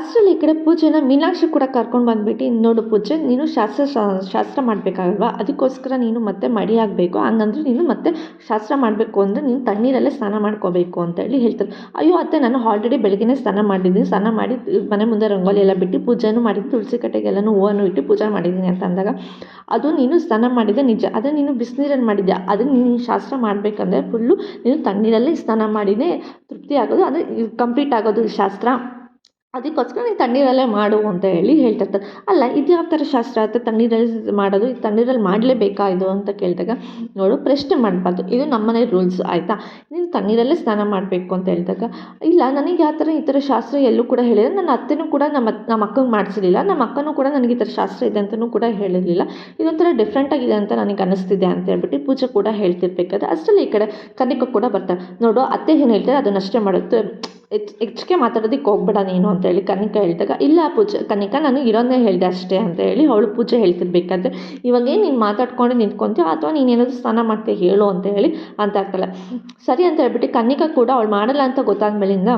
ಅಷ್ಟರಲ್ಲಿ ಈ ಕಡೆ ಪೂಜೆನ ಮೀನಾಕ್ಷಿ ಕೂಡ ಕರ್ಕೊಂಡು ಬಂದ್ಬಿಟ್ಟು ನೋಡು ಪೂಜೆ, ನೀನು ಶಾಸ್ತ್ರ ಶಾಸ್ತ್ರ ಮಾಡಬೇಕಾಗಲ್ವಾ? ಅದಕ್ಕೋಸ್ಕರ ನೀನು ಮತ್ತೆ ಮಡಿ ಆಗಬೇಕು ಹಂಗಂದ್ರೆ ನೀನು ಮತ್ತೆ ಶಾಸ್ತ್ರ ಮಾಡಬೇಕು ಅಂದರೆ ನೀನು ತಣ್ಣೀರಲ್ಲೇ ಸ್ನಾನ ಮಾಡ್ಕೋಬೇಕು ಅಂತ ಹೇಳಿ ಹೇಳ್ತಾರೆ ಅಯ್ಯೋ, ಅತ್ತೆ, ನಾನು ಆಲ್ರೆಡಿ ಬೆಳಗ್ಗೆನೇ ಸ್ನಾನ ಮಾಡಿದ್ದೀನಿ. ಸ್ನಾನ ಮಾಡಿ ಮನೆ ಮುಂದೆ ರಂಗೋಲಿ ಎಲ್ಲ ಬಿಟ್ಟು ಪೂಜೆನೂ ಮಾಡಿದ್ದು ತುಳಸಿ ಕಟ್ಟೆಗೆಲ್ಲನೂ ಹೂವನ್ನು ಇಟ್ಟು ಪೂಜೆ ಮಾಡಿದ್ದೀನಿ ಅಂತ ಅಂದಾಗ, ಅದು ನೀನು ಸ್ನಾನ ಮಾಡಿದ್ದೆ ನಿಜ. ಅದೇ ನೀನು ಬಿಸಿನೀರಲ್ಲಿ ಮಾಡಿದ್ದೆ ಅದನ್ನು ನೀನು ಶಾಸ್ತ್ರ ಮಾಡಬೇಕಂದ್ರೆ ಫುಲ್ಲು ನೀನು ತಣ್ಣೀರಲ್ಲೇ ಸ್ನಾನ ಮಾಡಿನೇ ತೃಪ್ತಿ ಆಗೋದು. ಅಂದರೆ ಕಂಪ್ಲೀಟ್ ಆಗೋದು ಶಾಸ್ತ್ರ. ಅದಕ್ಕೋಸ್ಕರ ನೀನು ತಣ್ಣೀರಲ್ಲೇ ಮಾಡು ಅಂತ ಹೇಳಿ ಹೇಳ್ತಿರ್ತಾರೆ. ಅಲ್ಲ, ಇದು ಯಾವ ಥರ ಶಾಸ್ತ್ರ? ಆಯಿತು ತಣ್ಣೀರಲ್ಲಿ ಮಾಡೋದು, ಇದು ತಣ್ಣೀರಲ್ಲಿ ಮಾಡಲೇಬೇಕಾ ಇದು ಅಂತ ಕೇಳಿದಾಗ, ನೋಡು, ಪ್ರಶ್ನೆ ಮಾಡಬಾರ್ದು. ಇದು ನಮ್ಮನೆ ರೂಲ್ಸ್ ಆಯಿತಾ? ನೀನು ತಣ್ಣೀರಲ್ಲೇ ಸ್ನಾನ ಮಾಡಬೇಕು ಅಂತ ಹೇಳಿದಾಗ, ಇಲ್ಲ, ನನಗೆ ಯಾವ ಥರ ಈ ಥರ ಶಾಸ್ತ್ರ ಎಲ್ಲೂ ಕೂಡ ಹೇಳಿಲ್ಲ. ನನ್ನ ಅತ್ತೆನೂ ಕೂಡ ನಮ್ಮ ನಮ್ಮ ಅಕ್ಕಂಗೆ ಮಾಡಿಸಿರಲಿಲ್ಲ. ನಮ್ಮ ಅಕ್ಕನೂ ಕೂಡ ನನಗೆ ಈ ಥರ ಶಾಸ್ತ್ರ ಇದೆ ಅಂತಲೂ ಕೂಡ ಹೇಳಿರಲಿಲ್ಲ. ಇದೊಂಥರ ಡಿಫ್ರೆಂಟ್ ಆಗಿದೆ ಅಂತ ನನಗೆ ಅನ್ನಿಸ್ತಿದೆ ಅಂತ ಹೇಳ್ಬಿಟ್ಟು ಪೂಜೆ ಕೂಡ ಹೇಳ್ತಿರ್ಬೇಕಾದ್ರೆ, ಅಷ್ಟರಲ್ಲಿ ಈ ಕಡೆ ಕನಿಕ ಕೂಡ ಬರ್ತಾರೆ. ನೋಡು, ಅತ್ತೆ ಏನು ಹೇಳ್ತಾರೆ ಅದನ್ನಷ್ಟೇ ಮಾಡುತ್ತೆ. ಹೆಚ್ ಹೆಚ್ಚಿಗೆ ಮಾತಾಡೋದಕ್ಕೆ ಹೋಗ್ಬೇಡ ನೀನು ಅಂತ ಹೇಳಿ ಕನಿಕ ಹೇಳಿದಾಗ, ಇಲ್ಲ ಪೂಜೆ, ಕನಿಕ ನಾನು ಇರೋದನ್ನೇ ಹೇಳಿದೆ ಅಷ್ಟೇ ಅಂತ ಹೇಳಿ ಅವಳು ಪೂಜೆ ಹೇಳ್ತಿರ್ಬೇಕಾದ್ರೆ ಇವಾಗ ಏನು ನೀನು ಮಾತಾಡ್ಕೊಂಡು ನಿಂತ್ಕೊಂತೀಯ ಅಥವಾ ನೀನು ಏನಾದರೂ ಸ್ನಾನ ಮಾಡ್ತೀಯ ಹೇಳು ಅಂತ ಹೇಳಿ ಅಂತ ಆಗ್ತಾಳೆ ಸರಿ ಅಂತ ಹೇಳ್ಬಿಟ್ಟು ಕನಿಕ ಕೂಡ ಅವಳು ಮಾಡಲ್ಲ ಅಂತ ಗೊತ್ತಾದ್ಮೇಲಿಂದ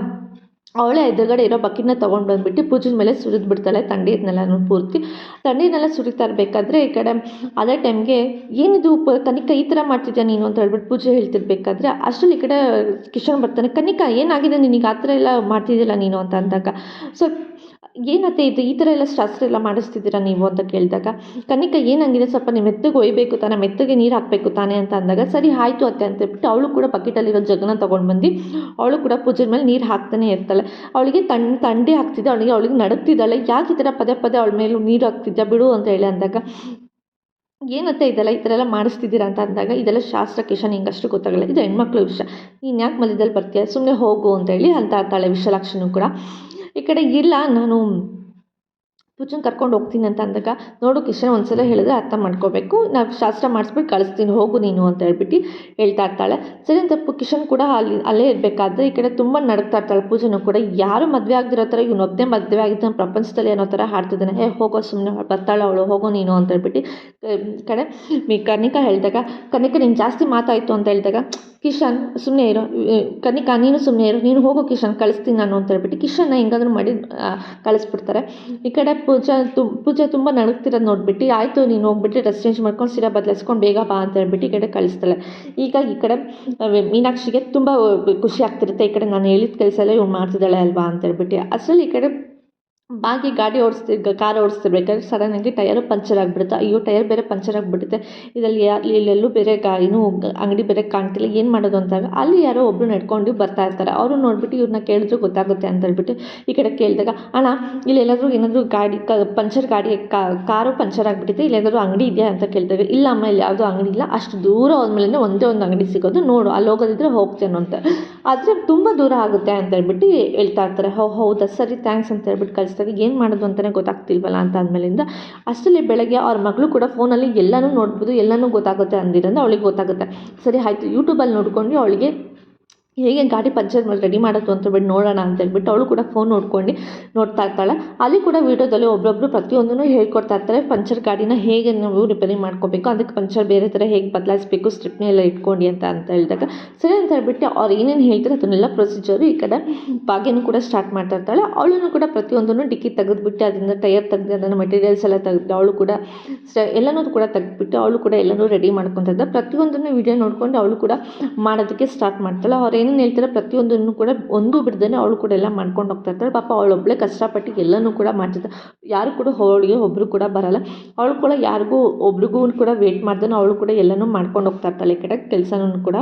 ಅವಳೇ ಎದುರುಗಡೆ ಇರೋ ಬಕೆಟ್ನ ತೊಗೊಂಡು ಬಂದುಬಿಟ್ಟು ಪೂಜೆ ಮೇಲೆ ಸುರಿದು ಬಿಡ್ತಾಳೆ. ತಣ್ಣೀರನ್ನೆಲ್ಲನೂ ಪೂರ್ತಿ. ಥಂಡಿನೆಲ್ಲ ಸುರಿತಾ ಇರಬೇಕಾದ್ರೆ ಈ ಕಡೆ ಅದೇ ಟೈಮ್ಗೆ ಏನಿದು ಪ ಕನಿಕಾ ಈ ಥರ ಮಾಡ್ತಿದ್ಯಾ ನೀನು ಅಂತ ಹೇಳ್ಬಿಟ್ಟು ಪೂಜೆ ಹೇಳ್ತಿರ್ಬೇಕಾದ್ರೆ ಅಷ್ಟರಲ್ಲಿ ಈ ಕಡೆ ಕಿಶನ್ ಬರ್ತಾನೆ. ಕನಿಕಾ ಏನಾಗಿದೆ ನಿನಗೆ ಆ ಥರ ಎಲ್ಲ ಮಾಡ್ತಿದ್ದಿಲ್ಲ ನೀನು ಅಂತ ಅಂದಾಗ. ಸೊ ಏನತ್ತೆ ಇದು? ಈ ಥರ ಎಲ್ಲ ಶಾಸ್ತ್ರ ಎಲ್ಲ ಮಾಡಿಸ್ತಿದ್ದೀರಾ ನೀವು ಅಂತ ಕೇಳಿದಾಗ, ಕನಿಕ, ಏನಂಗಿದೆ? ಸ್ವಲ್ಪ ನೀವು ಮೆತ್ತಗೆ ಒಯ್ಬೇಕು ತಾನೆ, ಮೆತ್ತಗೆ ನೀರು ಹಾಕಬೇಕು ತಾನೆ ಅಂತ ಅಂದಾಗ, ಸರಿ, ಆಯಿತು ಅತ್ತೆ ಅಂತ ಹೇಳ್ಬಿಟ್ಟು ಅವಳು ಕೂಡ ಬಕೆಟಲ್ಲಿರೋ ಜಗನ ತೊಗೊಂಡು ಬಂದು, ಅವಳು ಕೂಡ ಪೂಜೆ ಮೇಲೆ ನೀರು ಹಾಕ್ತಾನೆ ಇರ್ತಾಳೆ. ಅವಳಿಗೆ ತಣ್ಣ ತಂಡೆ ಹಾಕ್ತಿದ್ದೆ, ಅವಳಿಗೆ ಅವಳಿಗೆ ನಡುತ್ತಿದ್ದಾಳೆ ಯಾಕೆ ಈ ಥರ ಪದೇ ಪದೇ ಅವಳ ಮೇಲೆ ನೀರು ಹಾಕ್ತಿದ್ದ ಬಿಡು ಅಂತ ಹೇಳಿ ಅಂದಾಗ, ಏನತ್ತೆ ಇದೆಲ್ಲ? ಈ ಥರ ಎಲ್ಲ ಮಾಡಿಸ್ತಿದ್ದೀರಾ ಅಂತ ಅಂದಾಗ, ಇದೆಲ್ಲ ಶಾಸ್ತ್ರ ಕಿಶನ್ ಹಿಂಗೆ ಅಷ್ಟು ಗೊತ್ತಾಗಲ್ಲ. ಇದು ಹೆಣ್ಮಕ್ಳು ವಿಷಯ. ನೀನು ಯಾಕೆ ಮಧ್ಯದಲ್ಲಿ ಬರ್ತೀಯ? ಸುಮ್ಮನೆ ಹೋಗು ಅಂತ ಹೇಳಿ ಅಂತ ಇರ್ತಾಳೆ ವಿಶಾಲಾಕ್ಷಿನೂ ಕೂಡ ಈ ಕಡೆ ಇಲ್ಲ, ನಾನು ಪೂಜನ್ ಕರ್ಕೊಂಡು ಹೋಗ್ತೀನಿ ಅಂತ ಅಂದಾಗ, ನೋಡು ಕಿಶನ್, ಒಂದ್ಸಲ ಹೇಳಿದ್ರೆ ಅರ್ಥ ಮಾಡ್ಕೋಬೇಕು. ನಾವು ಶಾಸ್ತ್ರ ಮಾಡಿಸ್ಬಿಟ್ಟು ಕಳಿಸ್ತೀನಿ, ಹೋಗು ನೀನು ಅಂತ ಹೇಳ್ಬಿಟ್ಟು ಹೇಳ್ತಾ ಇರ್ತಾಳೆ. ಸರಿ ಅಂತ ಕಿಶನ್ ಕೂಡ ಅಲ್ಲಿ, ಅಲ್ಲೇ ಇರಬೇಕಾದ್ರೆ ಈ ಕಡೆ ತುಂಬ ನಡ್ತಾ ಇರ್ತಾಳೆ ಪೂಜೆನೂ ಕೂಡ. ಯಾರು ಮದುವೆ ಆಗದಿರೋ ಥರ ಇವನೊಬ್ಬನೇ ಮದುವೆ ಆಗಿದ್ದಾನೆ, ಪ್ರಪಂಚದಲ್ಲಿ ಅನ್ನೋ ಥರ ಹಾಡ್ತಿದ್ದಾನೆ. ಹೇ, ಹೋಗೋ ಸುಮ್ಮನೆ ಬರ್ತಾಳೆ ಅವಳು, ಹೋಗೋ ನೀನು ಅಂತ ಹೇಳ್ಬಿಟ್ಟು ಕಡೆ ಕನಿಕಾ ಹೇಳಿದಾಗ ಕನಿಕಾ ನೀನು ಜಾಸ್ತಿ ಮಾತಾಯಿತು ಅಂತ ಹೇಳಿದಾಗ ಕಿಶನ್ ಸುಮ್ಮನೆ ಇರೋ ಕನಿಕಾ ನೀನು ಸುಮ್ಮನೆ ಇರು, ನೀನು ಹೋಗೋ ಕಿಶನ್, ಕಳಿಸ್ತೀನಿ ನಾನು ಅಂತ ಹೇಳ್ಬಿಟ್ಟು ಕಿಶನ್ನ ಹೆಂಗಾದ್ರೂ ಮಾಡಿ ಕಳಿಸ್ಬಿಡ್ತಾರೆ. ಈ ಕಡೆ ಪೂಜಾ ತು, ಪೂಜಾ ತುಂಬ ನಡುಗ್ತಿರೋದು ನೋಡ್ಬಿಟ್ಟು, ಆಯಿತು, ನೀನು ಹೋಗ್ಬಿಟ್ಟು ಡ್ರೆಸ್ ಚೇಂಜ್ ಮಾಡ್ಕೊಂಡು ಸೀರೆ ಬದಲಾಯಿಸ್ಕೊಂಡು ಬೇಗ ಬಾ ಅಂತ ಹೇಳ್ಬಿಟ್ಟು ಈ ಕಡೆ ಕಳಿಸ್ತಾಳೆ. ಈಗ ಈ ಕಡೆ ಮೀನಾಕ್ಷಿಗೆ ತುಂಬ ಖುಷಿ ಆಗ್ತಿರುತ್ತೆ, ಈ ಕಡೆ ನಾನು ಹೇಳಿದ ಕೆಲಸ ಎಲ್ಲ ಇವ್ಳು ಮಾಡ್ತಿದ್ದಾಳೆ ಅಲ್ವಾ? ಅಂತ ಹೇಳ್ಬಿಟ್ಟು. ಅಷ್ಟರಲ್ಲಿ ಈ ಕಡೆ ಬಾಗಿ ಗಾಡಿ ಓಡಿಸ್ತಿ ಕಾರ್ ಓಡಿಸ್ತಿರ್ಬೇಕಾದ್ರೆ ಸಡನ್ನಾಗಿ ಟಯರು ಪಂಚರ್ ಆಗಿಬಿಡುತ್ತೆ. ಅಯ್ಯೋ ಟಯರ್ ಬೇರೆ ಪಂಚರ್ ಆಗಿಬಿಡುತ್ತೆ. ಇದರಲ್ಲಿ ಯಾ, ಇಲ್ಲೆಲ್ಲೂ ಬೇರೆ ಗಾ ಏನೂ ಅಂಗಡಿ ಬೇರೆ ಕಾಣ್ತಿಲ್ಲ. ಏನು ಮಾಡೋದು ಅಂತಾಗ ಅಲ್ಲಿ ಯಾರೋ ಒಬ್ಬರು ನಡ್ಕೊಂಡು ಬರ್ತಾ ಇರ್ತಾರೆ. ಅವರು ನೋಡಿಬಿಟ್ಟು ಇವ್ರನ್ನ ಕೇಳಿದ್ರು ಗೊತ್ತಾಗುತ್ತೆ ಅಂತ ಹೇಳ್ಬಿಟ್ಟು ಈ ಕಡೆ ಕೇಳಿದಾಗ, ಅಣ್ಣ ಇಲ್ಲೆಲ್ಲಾದರೂ ಏನಾದರೂ ಗಾಡಿ ಕ, ಪಂಚರ್ ಗಾಡಿ ಕಾರು ಪಂಚರ್ ಆಗಿಬಿಟ್ಟಿದೆ. ಇಲ್ಲೇನಾದರೂ ಅಂಗಡಿ ಇದೆಯಾ? ಅಂತ ಕೇಳ್ತಾರೆ ಇಲ್ಲ ಅಮ್ಮ, ಇಲ್ಲಿ ಯಾವುದೂ ಅಂಗಡಿ ಇಲ್ಲ. ಅಷ್ಟು ದೂರ ಹೋದ್ಮೇಲೆ ಒಂದೇ ಒಂದು ಅಂಗಡಿ ಸಿಗೋದು. ನೋಡು, ಅಲ್ಲಿ ಹೋಗೋದಿದ್ರೆ ಹೋಗ್ತೇನೆ ಅಂತ. ಆದರೆ ತುಂಬ ದೂರ ಆಗುತ್ತೆ ಅಂತ ಹೇಳ್ಬಿಟ್ಟು ಹೇಳ್ತಾ ಇರ್ತಾರೆ. ಹೋ, ಹೌದಾ? ಸರಿ ಥ್ಯಾಂಕ್ಸ್ ಅಂತ ಹೇಳ್ಬಿಟ್ಟು ಕಳಿಸ್ದಾಗ ಏನು ಮಾಡೋದು ಅಂತಲೇ ಗೊತ್ತಾಗ್ತಿಲ್ವಲ್ಲ ಅಂತ ಅಂದಮೇಲಿಂದ, ಅಷ್ಟರಲ್ಲಿ ಬೆಳಗ್ಗೆ ಅವ್ರ ಮಗಳು ಕೂಡ ಫೋನಲ್ಲಿ ಎಲ್ಲನೂ ನೋಡ್ಬೋದು, ಎಲ್ಲನೂ ಗೊತ್ತಾಗುತ್ತೆ ಅಂದಿರಂದ್ರೆ ಅವಳಿಗೆ ಗೊತ್ತಾಗುತ್ತೆ. ಸರಿ, ಆಯಿತು ಯೂಟ್ಯೂಬಲ್ಲಿ ನೋಡ್ಕೊಂಡು ಅವಳಿಗೆ ಹೇಗೆ ಗಾಡಿ ಪಂಚರ್ ರೆಡಿ ಮಾಡೋದು ಅಂತ ಬಿಟ್ಟು ನೋಡೋಣ ಅಂತ ಹೇಳ್ಬಿಟ್ಟು ಅವಳು ಕೂಡ ಫೋನ್ ನೋಡ್ಕೊಂಡು ನೋಡ್ತಾ ಇರ್ತಾಳೆ. ಅಲ್ಲಿ ಕೂಡ ವೀಡಿಯೋದಲ್ಲಿ ಒಬ್ಬೊಬ್ಬರು ಪ್ರತಿಯೊಂದನ್ನು ಹೇಳ್ಕೊಡ್ತಾ ಇರ್ತಾರೆ. ಪಂಚರ್ ಗಾಡಿನ ಹೇಗೆ ನಾವು ರಿಪೇರಿ ಮಾಡ್ಕೋಬೇಕು, ಅದಕ್ಕೆ ಪಂಚರ್ ಬೇರೆ ಥರ ಹೇಗೆ ಬದಲಾಯಿಸ್ಬೇಕು ಸ್ಟ್ರಿಪ್ನೇ ಎಲ್ಲ ಇಟ್ಕೊಂಡು ಅಂತ ಅಂತ ಹೇಳಿದಾಗ ಸರಿ ಅಂತ ಹೇಳ್ಬಿಟ್ಟು ಅವ್ರು ಏನೇನು ಹೇಳ್ತಾರೆ ಅದನ್ನೆಲ್ಲ ಪ್ರೊಸೀಜರು ಈ ಕಡೆ ಭಾಗ್ಯನೂ ಕೂಡ ಸ್ಟಾರ್ಟ್ ಮಾಡ್ತಾ ಇರ್ತಾಳೆ. ಅವಳನ್ನು ಕೂಡ ಪ್ರತಿಯೊಂದನ್ನು ಡಿಕ್ಕಿ ತೆಗೆದುಬಿಟ್ಟು ಅದರಿಂದ ಟೈರ್ ತೆಗೆದು ಅದನ್ನು ಮೆಟೀರಿಯಲ್ಸ್ ಎಲ್ಲ ತೆಗೆದು ಅವಳು ಕೂಡ ಎಲ್ಲನೂ ಕೂಡ ತೆಗೆದುಬಿಟ್ಟು ಅವಳು ಕೂಡ ಎಲ್ಲನೂ ರೆಡಿ ಮಾಡ್ಕೊತಾ ಇದ್ದ. ಪ್ರತಿಯೊಂದನ್ನು ವಿಡಿಯೋ ನೋಡ್ಕೊಂಡು ಅವಳು ಕೂಡ ಮಾಡೋದಕ್ಕೆ ಸ್ಟಾರ್ಟ್ ಮಾಡ್ತಾಳೆ. ಅವ್ರು ಏನೇನು ಹೇಳ್ತಾರೆ ಪ್ರತಿಯೊಂದನ್ನು ಕೂಡ ಒಂದು ಬಿಡ್ದೇ ಅವಳು ಕೂಡ ಎಲ್ಲ ಮಾಡ್ಕೊಂಡು ಹೋಗ್ತಾ ಇರ್ತಾಳೆ. ಪಾಪ ಅವಳೊಬ್ಬಳೇ ಕಷ್ಟಪಟ್ಟು ಎಲ್ಲನೂ ಕೂಡ ಮಾಡ್ತಿರ್ತಾಳೆ ಯಾರು ಕೂಡ ಅವಳಿಗೆ ಒಬ್ಬರು ಕೂಡ ಬರಲ್ಲ. ಅವಳು ಕೂಡ ಯಾರಿಗೂ ಒಬ್ರಿಗೂ ಕೂಡ ವೇಟ್ ಮಾಡ್ದೇ ಅವಳು ಕೂಡ ಎಲ್ಲನೂ ಮಾಡ್ಕೊಂಡು ಹೋಗ್ತಾ ಇರ್ತಾಳೆ. ಈ ಕಡೆ ಕೆಲಸನೂ ಕೂಡ.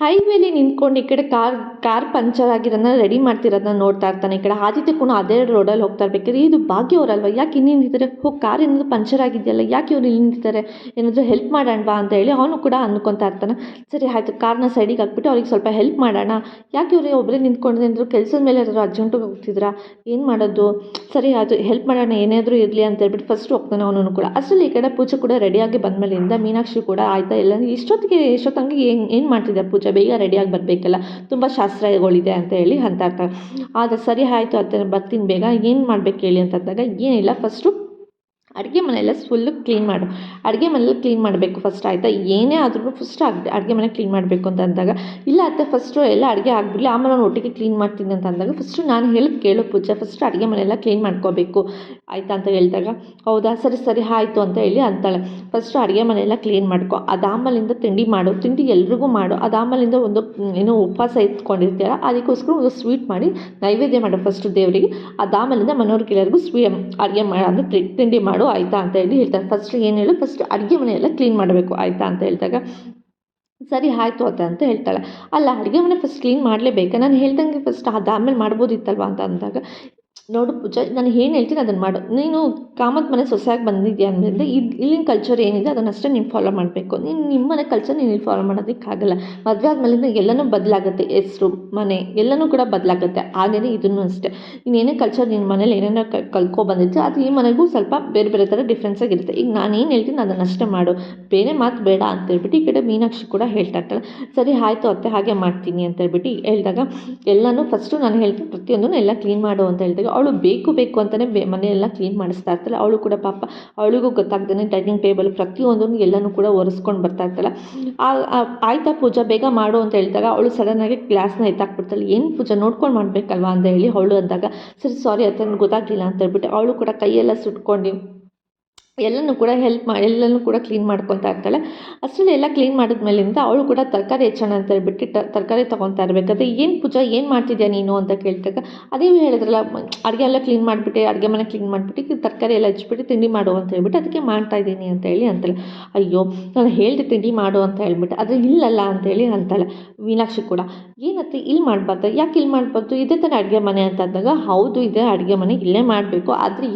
ಹೈವೇಲಿ ನಿಂತ್ಕೊಂಡು ಈ ಕಡೆ ಕಾರ್ ಕಾರ್ ಪಂಚರ್ ಆಗಿರೋದನ್ನ ರೆಡಿ ಮಾಡ್ತಿರೋದನ್ನ ನೋಡ್ತಾ ಇರ್ತಾನೆ. ಈ ಕಡೆ ಆದಿತ್ಯ ಕೂಡ ಅದೇ ರೋಡಲ್ಲಿ ಹೋಗ್ತಾ ಇರ್ಬೇಕಾದ್ರೆ ಇದು ಭಾಗ್ಯ ಅವರಲ್ವ ಯಾಕೆ ಇಲ್ಲಿ ನಿಂತಿದ್ದಾರೆ ಹೋ ಕಾರ್ ಏನಾದರೂ ಪಂಚರ್ ಆಗಿದೆಯಲ್ಲ, ಯಾಕೆ ಇವ್ರು ಇಲ್ಲಿ ನಿಂತಿದ್ದಾರೆ ಏನಾದರೂ ಹೆಲ್ಪ್ ಮಾಡೋಣವಾ ಅಂತ ಹೇಳಿ ಅವನು ಕೂಡ ಅಂದ್ಕೊತಾ ಇರ್ತಾನೆ. ಸರಿ, ಆಯಿತು, ಕಾರ್ನ ಸೈಡಿಗೆ ಹಾಕ್ಬಿಟ್ಟು ಅವ್ರಿಗೆ ಸ್ವಲ್ಪ ಹೆಲ್ಪ್ ಮಾಡೋಣ. ಯಾಕೆ ಇವ್ರಿಗೆ ಒಬ್ಬರೇ ನಿಂತ್ಕೊಂಡು ಏನಾದರೂ ಕೆಲಸದ ಮೇಲೆ ಯಾರಾದ್ರು ಅರ್ಜೆಂಟಿಗೆ ಹೋಗ್ತಿದ್ರಾ? ಏನು ಮಾಡೋದು? ಸರಿ, ಆಯಿತು ಹೆಲ್ಪ್ ಮಾಡೋಣ, ಏನಾದರೂ ಇರಲಿ ಅಂತ ಹೇಳ್ಬಿಟ್ಟು ಫಸ್ಟ್ ಹೋಗ್ತಾನೆ ಅವನು ಕೂಡ. ಅಷ್ಟರಲ್ಲಿ ಈ ಕಡೆ ಪೂಜೆ ಕೂಡ ರೆಡಿಯಾಗಿ ಬಂದಮೇಲಿಂದ ಮೀನಾಕ್ಷಿ ಕೂಡ ಆಯ್ತಾ, ಇಲ್ಲ, ಇಷ್ಟೊತ್ತಿಗೆ, ಇಷ್ಟೊತ್ತಂಗೆ ಏನು ಏನು ಮಾಡ್ತಿದ್ದೆ ಪೂಜೆ? ಬೇಗ ರೆಡಿಯಾಗಿ ಬರಬೇಕಲ್ಲ. ತುಂಬ ಶಾಸ್ತ್ರಗಳಿದೆ ಅಂತ ಹೇಳಿ ಅಂತ ಆದರೆ ಸರಿ ಆಯಿತು ಅಂತ ಬರ್ತೀನಿ ಬೇಗ. ಏನು ಮಾಡ್ಬೇಕು ಹೇಳಿ ಅಂತ ಅಂದಾಗ, ಏನಿಲ್ಲ ಫಸ್ಟು ಅಡುಗೆ ಮನೆಯೆಲ್ಲ ಫುಲ್ಲು ಕ್ಲೀನ್ ಮಾಡು. ಅಡುಗೆ ಮನೆಯೆಲ್ಲ ಕ್ಲೀನ್ ಮಾಡಬೇಕು ಫಸ್ಟ್ ಆಯಿತಾ? ಏನೇ ಆದ್ರೂ ಫಸ್ಟ್ ಆಗಿ ಅಡುಗೆ ಮನೆ ಕ್ಲೀನ್ ಮಾಡಬೇಕು ಅಂತ ಅಂದಾಗ, ಇಲ್ಲ ಅತ್ತೆ ಫಸ್ಟು ಎಲ್ಲ ಅಡುಗೆ ಆಗಿಬಿಡಲಿ, ಆಮೇಲೆ ನಾನು ಒಟ್ಟಿಗೆ ಕ್ಲೀನ್ ಮಾಡ್ತೀನಿ ಅಂತ ಅಂದಾಗ ಫಸ್ಟು ನಾನು ಹೇಳಿ ಕೇಳು ಪೂಜೆ ಫಸ್ಟ್ ಅಡುಗೆ ಮನೆಯೆಲ್ಲ ಕ್ಲೀನ್ ಮಾಡ್ಕೋಬೇಕು. ಆಯಿತಾ ಅಂತ ಹೇಳಿದಾಗ, ಹೌದಾ? ಸರಿ ಸರಿ, ಆಯಿತು ಅಂತ ಹೇಳಿ ಅಂತಾಳೆ. ಫಸ್ಟು ಅಡುಗೆ ಮನೆಯೆಲ್ಲ ಕ್ಲೀನ್ ಮಾಡ್ಕೊ. ಅದಾಮಲಿಂದ ತಿಂಡಿ ಮಾಡು. ತಿಂಡಿ ಎಲ್ರಿಗೂ ಮಾಡು. ಅದಾಮಲಿಂದ ಒಂದು, ಏನೋ ಉಪವಾಸ ಇಟ್ಕೊಂಡಿರ್ತೀರ ಅದಕ್ಕೋಸ್ಕರ ಒಂದು ಸ್ವೀಟ್ ಮಾಡಿ ನೈವೇದ್ಯ ಮಾಡು ಫಸ್ಟು ದೇವರಿಗೆ. ಅದಾಮಲಿಂದ ಮನೆಯವ್ರಿಗೆಲ್ಲರಿಗೂ ಸ್ವೀ ಅಡುಗೆ ಮಾಡು ಅಂದರೆ ತಿಂಡಿ ಮಾಡು. ಆಯಿತಾ ಅಂತ ಹೇಳಿ ಹೇಳ್ತಾರೆ. ಫಸ್ಟ್ ಏನು ಹೇಳು ಫಸ್ಟ್ ಅಡುಗೆ ಮನೆಯೆಲ್ಲ ಕ್ಲೀನ್ ಮಾಡಬೇಕು, ಆಯಿತಾ ಅಂತ ಹೇಳಿದಾಗ, ಸರಿ, ಆಯ್ತು ಅತ್ತೆ ಅಂತ ಹೇಳ್ತಾಳೆ. ಅಲ್ಲ, ಅಡುಗೆ ಮನೆ ಫಸ್ಟ್ ಕ್ಲೀನ್ ಮಾಡಲೇಬೇಕಾ? ನಾನು ಹೇಳ್ದಂಗೆ ಫಸ್ಟ್ ಅದಾದ್ಮೇಲೆ ಮಾಡ್ಬೋದಿತ್ತಲ್ವ ಅಂತ ಅಂದಾಗ ನೋಡು ಪೂಜಾ, ನಾನು ಏನು ಹೇಳ್ತೀನಿ ಅದನ್ನು ಮಾಡು. ನೀನು ಕಾಮತ್ ಮನೆ ಸೊಸೆಯಾಗಿ ಬಂದಿದ್ಯಾ ಅಂದ್ರೆ ಇದು ಇಲ್ಲಿನ ಕಲ್ಚರ್ ಏನಿದೆ ಅದನ್ನಷ್ಟೇ ನೀನು ಫಾಲೋ ಮಾಡಬೇಕು. ನೀನು ನಿಮ್ಮ ಮನೆ ಕಲ್ಚರ್ ನೀನು ಇಲ್ಲಿ ಫಾಲೋ ಮಾಡೋದಕ್ಕಾಗಲ್ಲ. ಮದುವೆ ಆದಮೇಲೆ ಎಲ್ಲನೂ ಬದಲಾಗುತ್ತೆ, ಹೆಸರು, ಮನೆ ಎಲ್ಲನೂ ಕೂಡ ಬದಲಾಗುತ್ತೆ. ಹಾಗೆಯೇ ಇದನ್ನು ಅಷ್ಟೇ. ನೀನು ಏನೇ ಕಲ್ಚರ್ ನಿನ್ನ ಮನೇಲಿ ಏನೇನೋ ಕಲ್ಕೊ ಬಂದಿರ್ತೀಯ ಅದು ಈ ಮನೆಗೂ ಸ್ವಲ್ಪ ಬೇರೆ ಬೇರೆ ಥರ ಡಿಫ್ರೆನ್ಸ್ ಆಗಿರುತ್ತೆ ಈಗ ನಾನು ಏನು ಹೇಳ್ತೀನಿ ಅದನ್ನಷ್ಟೇ ಮಾಡು. ಬೇರೆ ಮಾತು ಬೇಡ ಅಂತ ಹೇಳ್ಬಿಟ್ಟು ಈ ಕಡೆ ಮೀನಾಕ್ಷಿ ಕೂಡ ಹೇಳ್ತಾ ಇರ್ತಾಳೆ. ಸರಿ ಆಯಿತು ಅತ್ತೆ, ಹಾಗೆ ಮಾಡ್ತೀನಿ ಅಂತ ಹೇಳ್ಬಿಟ್ಟು ಹೇಳಿದಾಗ ಎಲ್ಲನೂ ಫಸ್ಟು ನಾನು ಹೇಳ್ತೀನಿ ಪ್ರತಿಯೊಂದನ್ನು ಎಲ್ಲ ಕ್ಲೀನ್ ಮಾಡು ಅಂತ ಹೇಳಿದಾಗ ಅವಳು ಬೇಕು ಬೇಕು ಅಂತಲೇ ಬೇ ಮನೆಯೆಲ್ಲ ಕ್ಲೀನ್ ಮಾಡಿಸ್ತಾ ಇರ್ತಾಳೆ. ಅವಳು ಕೂಡ ಪಾಪ, ಅವಳಿಗೂ ಗೊತ್ತಾಗ್ದೇ ಡೈನಿಂಗ್ ಟೇಬಲ್ ಪ್ರತಿಯೊಂದನ್ನು ಎಲ್ಲನೂ ಕೂಡ ಒರೆಸ್ಕೊಂಡು ಬರ್ತಾ ಇರ್ತಾಳೆ. ಆಯ್ತಾ ಪೂಜಾ, ಬೇಗ ಮಾಡು ಅಂತ ಹೇಳಿದಾಗ ಅವಳು ಸಡನ್ನಾಗಿ ಗ್ಲಾಸ್ನ ಎತ್ತಾಕ್ಬಿಡ್ತಾಳೆ. ಏನು ಪೂಜಾ, ನೋಡ್ಕೊಂಡು ಮಾಡಬೇಕಲ್ವಾ ಅಂತ ಹೇಳಿ ಅವಳು ಅಂದಾಗ, ಸರಿ ಸಾರಿ ಅಂತ ನನಗೆ ಗೊತ್ತಾಗಲಿಲ್ಲ ಅಂತ ಹೇಳ್ಬಿಟ್ಟು ಅವಳು ಕೂಡ ಕೈಯೆಲ್ಲ ಸುಟ್ಕೊಂಡು ಎಲ್ಲನೂ ಕೂಡ ಹೆಲ್ಪ್ ಮಾ, ಎಲ್ಲನೂ ಕೂಡ ಕ್ಲೀನ್ ಮಾಡ್ಕೊತಾ ಇರ್ತಾಳೆ. ಅಷ್ಟರಲ್ಲಿ ಎಲ್ಲ ಕ್ಲೀನ್ ಮಾಡಿದ್ಮೇಲಿಂದ ಅವಳು ಕೂಡ ತರಕಾರಿ ಹೆಚ್ಚೋಣ ಅಂತ ಹೇಳ್ಬಿಟ್ಟು ತರಕಾರಿ ತೊಗೊತಾ ಇರಬೇಕಾದ್ರೆ ಏನು ಪೂಜಾ, ಏನು ಮಾಡ್ತಿದ್ಯಾ ನೀನು ಅಂತ ಕೇಳಿದಾಗ, ಅದೇ ಹೇಳಿದ್ರಲ್ಲ ಅಡುಗೆ ಎಲ್ಲ ಕ್ಲೀನ್ ಮಾಡಿಬಿಟ್ಟು, ಅಡುಗೆ ಮನೆ ಕ್ಲೀನ್ ಮಾಡಿಬಿಟ್ಟು ತರಕಾರಿ ಎಲ್ಲ ಹೆಚ್ಚಿಬಿಟ್ಟು ತಿಂಡಿ ಮಾಡು ಅಂತ ಹೇಳ್ಬಿಟ್ಟು ಅದಕ್ಕೆ ಮಾಡ್ತಾ ಇದ್ದೀನಿ ಅಂತ ಹೇಳಿ ಅಂತಾಳೆ. ಅಯ್ಯೋ, ನಾನು ಹೇಳಿದೆ ತಿಂಡಿ ಮಾಡು ಅಂತ ಹೇಳ್ಬಿಟ್ಟು ಆದರೆ ಇಲ್ಲಲ್ಲ ಅಂತೇಳಿ ಅಂತಾಳೆ. ಮೀನಾಕ್ಷಿ ಕೂಡ ಏನತ್ತೆ ಇಲ್ಲಿ ಮಾಡಬಾರ್ದು, ಯಾಕೆ ಇಲ್ಲಿ ಮಾಡಬಾರ್ದು? ಇದೇ ಥರ ಅಡುಗೆ ಮನೆ ಅಂತ ಅಂದಾಗ, ಹೌದು, ಇದೇ ಅಡುಗೆ ಮನೆ, ಇಲ್ಲೇ ಮಾಡಬೇಕು. ಆದರೆ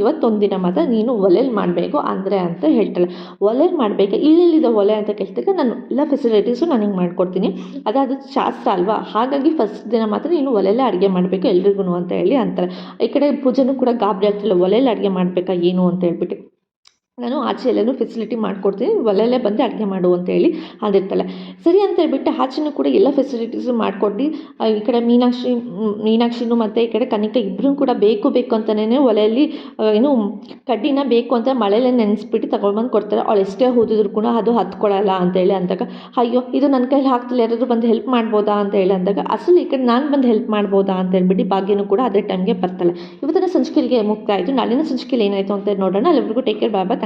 ದಿನ ಮಾತ್ರ ನೀನು ಒಲೆಯಲ್ಲಿ ಮಾಡಬೇಕು ಅಂದರೆ ಅಂತ ಹೇಳ್ತಾಳೆ ಒಲೆಯಲ್ಲಿ ಮಾಡಬೇಕು? ಇಲ್ಲೆಲ್ಲಿದೆ ಒಲೆ ಅಂತ ಕೇಳ್ತಾಗ ನಾನು ಎಲ್ಲ ಫೆಸಿಲಿಟೀಸು ನಾನು ಹಿಂಗೆ ಮಾಡಿಕೊಡ್ತೀನಿ. ಅದು ಶಾಸ್ತ್ರ ಅಲ್ವಾ? ಹಾಗಾಗಿ ಫಸ್ಟ್ ದಿನ ಮಾತ್ರ ನೀನು ಒಲೆಯಲ್ಲೇ ಅಡುಗೆ ಮಾಡಬೇಕು ಎಲ್ರಿಗೂ ಅಂತ ಹೇಳಿ ಅಂತಾರೆ. ಈ ಕಡೆ ಪೂಜೆನೂ ಕೂಡ ಗಾಬರಿ ಆಗ್ತಿಲ್ಲ. ಒಲೆಯಲ್ಲಿ ಅಡುಗೆ ಮಾಡಬೇಕಾ, ಏನು ಅಂತ ಹೇಳ್ಬಿಟ್ಟು. ನಾನು ಆಚೆ ಎಲ್ಲನೂ ಫೆಸಿಲಿಟಿ ಮಾಡಿಕೊಡ್ತೀನಿ. ಒಲೆಯಲ್ಲೇ ಬಂದು ಅಡುಗೆ ಮಾಡು ಅಂತ ಹೇಳಿ ಅಂದಿರ್ತಾಳೆ. ಸರಿ ಅಂತ ಹೇಳ್ಬಿಟ್ಟು ಆಚೆನೂ ಕೂಡ ಎಲ್ಲ ಫೆಸಿಲಿಟೀಸು ಮಾಡಿಕೊಟ್ಟು ಈ ಕಡೆ ಮೀನಾಕ್ಷಿ, ಮೀನಾಕ್ಷಿನೂ ಮತ್ತು ಈ ಕಡೆ ಕನಿಕ ಇಬ್ಬರೂ ಕೂಡ ಬೇಕು ಬೇಕು ಅಂತಲೇ ಒಲೆಯಲ್ಲಿ ಏನು ಕಡ್ಡಿನ ಬೇಕು ಅಂತ ಮಳೆಯಲ್ಲೇ ನೆನೆಸ್ಬಿಟ್ಟು ತಗೊಂಡ್ಬಂದು ಕೊಡ್ತಾರೆ. ಅವಳು ಎಷ್ಟೇ ಓದಿದ್ರು ಕೂಡ ಅದು ಹತ್ಕೊಳ್ಳಲ್ಲ ಅಂತೇಳಿ ಅಂದಾಗ, ಅಯ್ಯೋ, ಇದು ನನ್ನ ಕೈಲಿ ಹಾಕ್ತಿಲ್ಲ. ಯಾರಾದರೂ ಬಂದು ಹೆಲ್ಪ್ ಮಾಡ್ಬೋದಾ? ಅಂತ ಹೇಳಿ ಅಂದಾಗ, ಅಸಲು ಈ ಕಡೆ ನಾನು ಬಂದು ಹೆಲ್ಪ್ ಮಾಡ್ಬೋದಾ? ಅಂತ ಹೇಳ್ಬಿಟ್ಟು ಭಾಗ್ಯನೂ ಕೂಡ ಅದೇ ಟೈಮ್ಗೆ ಬರ್ತಾಳೆ. ಇವತ್ತಿನ ಸಂಚಿಕೆಗೆ ಮುಕ್ತ ಆಯಿತು. ನಾಳಿನ ಸಂಚಿಕೆಯಲ್ಲಿ ಏನಾಯಿತು ಅಂತ ನೋಡೋಣ. ಅಲ್ಲಿವರೆಗೂ ಟೇಕ್ ಕೇರ್ ಬಾಬಾ